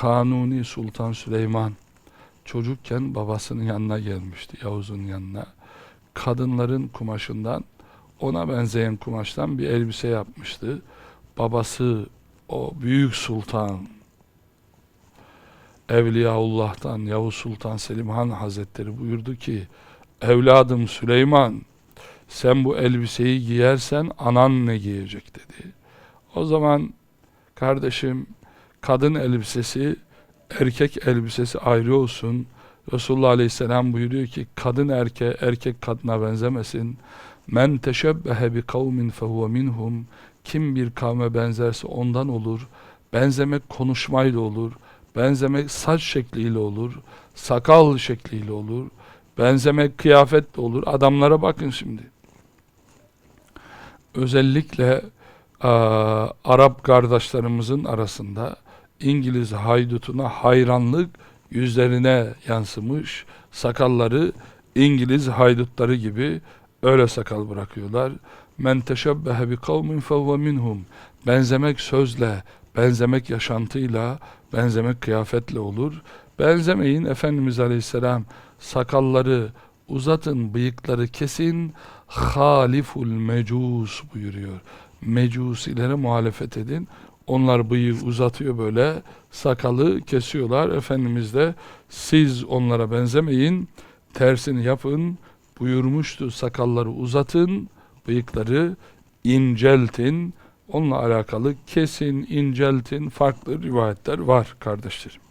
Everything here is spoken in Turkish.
Kanuni Sultan Süleyman çocukken babasının yanına gelmişti Yavuz'un yanına. Kadınların kumaşından ona benzeyen kumaştan bir elbise yapmıştı. Babası o büyük sultan Evliyaullah'tan Yavuz Sultan Selim Han Hazretleri buyurdu ki evladım Süleyman sen bu elbiseyi giyersen anan ne giyecek dedi. O zaman kardeşim kadın elbisesi erkek elbisesi ayrı olsun. Resulullah Aleyhisselam buyuruyor ki kadın erkeğe erkek kadına benzemesin. Men teşebbehe bi kavmin fehuve minhum. Kim bir kavme benzerse ondan olur. Benzemek konuşmayla olur. Benzemek saç şekliyle olur. Sakal şekliyle olur. Benzemek kıyafetle olur. Adamlara bakın şimdi. Özellikle aa, Arap kardeşlerimizin arasında İngiliz haydutuna hayranlık yüzlerine yansımış. Sakalları İngiliz haydutları gibi öyle sakal bırakıyorlar. Men teşebbehe bi kavmin fevve minhum. Benzemek sözle, benzemek yaşantıyla, benzemek kıyafetle olur. Benzemeyin Efendimiz Aleyhisselam sakalları uzatın, bıyıkları kesin. Haliful mecus buyuruyor. Mecusilere muhalefet edin. Onlar bıyığı uzatıyor böyle, sakalı kesiyorlar. Efendimiz de siz onlara benzemeyin, tersini yapın buyurmuştu. Sakalları uzatın, bıyıkları inceltin. Onunla alakalı kesin, inceltin farklı rivayetler var kardeşlerim.